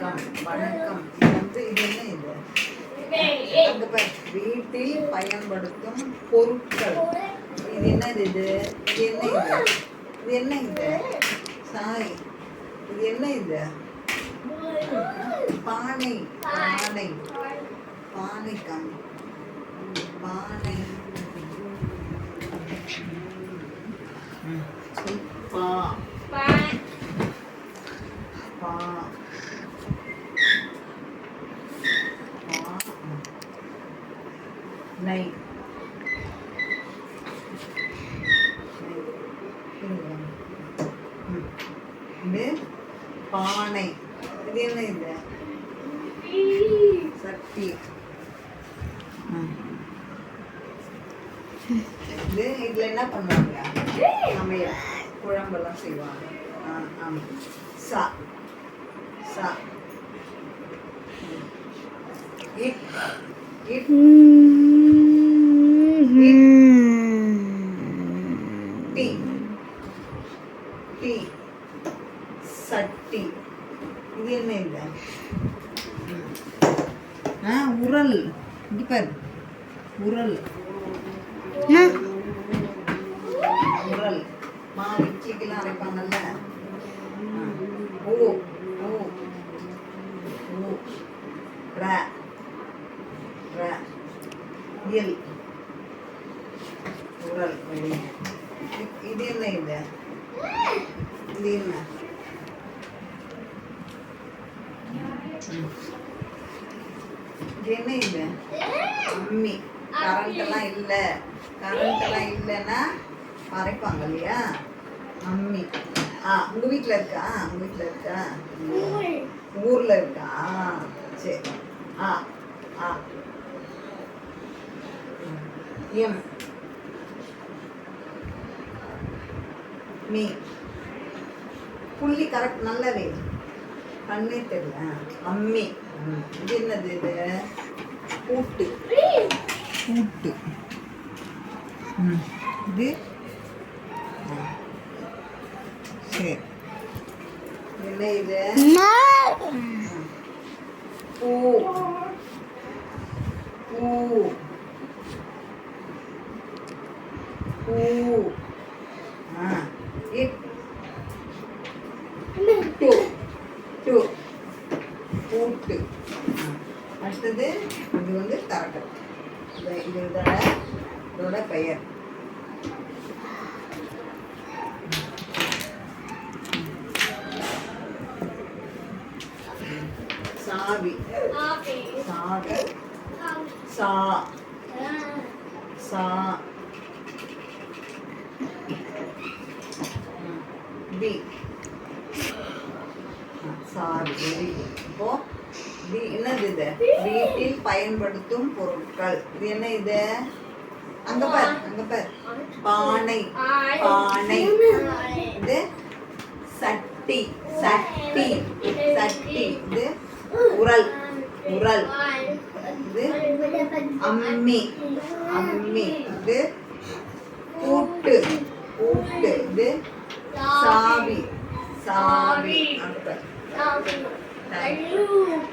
வணக்கம் வணக்கம் இது வந்து இது என்ன இது வீட்டில் பயன்படுத்தும் பொருட்கள் இது என்னது இது இது என்ன இது இது என்ன இது சாய் இது என்ன இது பானை பானை பானை காமி பானை பா நை. இது பானை. இது என்ன இது? சட்டி. இது இதுல என்ன பண்ணுவாங்க? சமையல். குழம்பெல்லாம் செய்வாங்க. ஆ ஆமாம் சா. சா. இட் இட் டி சட்டி. இது என்ன இல்லை ஆ உரல். இங்க பாரு. உரல். உரல். மாவு இட்லிக்கெல்லாம் அரைப்பாங்கல்ல. ஓ ஓ. ஓ. ர. ர. இல் உரல் வழி இது என்ன இது இது என்ன இது என்ன இது அம்மி கரண்ட் எல்லாம் இல்ல கரண்ட் எல்லாம் இல்லைன்னா மறைப்பாங்க இல்லையா அம்மி ஆ உங்கள் வீட்ல இருக்கா உங்கள் வீட்ல இருக்கா ஊர்ல இருக்கா ஆ, சரி ஆ ஆ எம் மீ புள்ளி கரெக்ட் நல்லாவே கண்ணே தெரியல. அம்மி. ம். இது என்னது இது? பூட்டு பூட்டு இது? சரி. என்ன இது? பூ பூ பூ ஆ இட் டு டு பூட்டு. அடுத்தது இது வந்து தரட்டும். இது இது இதோட இதோட பெயர். சாவி. சாவி. சா. சா. பி. ஆ, சாரி வெரி குட் இப்போ பி என்னது இது? வீட்டில் பயன்படுத்தும் பொருட்கள். இது என்ன இது? அங்க பார் அங்க பார். பானை. பானை. இது சட்டி. சட்டி. சட்டி. இது உரல். உரல். இது அம்மி. அம்மி. இது பூட்டு பூட்டு இது சாவி. சாவி. அங்க பார்.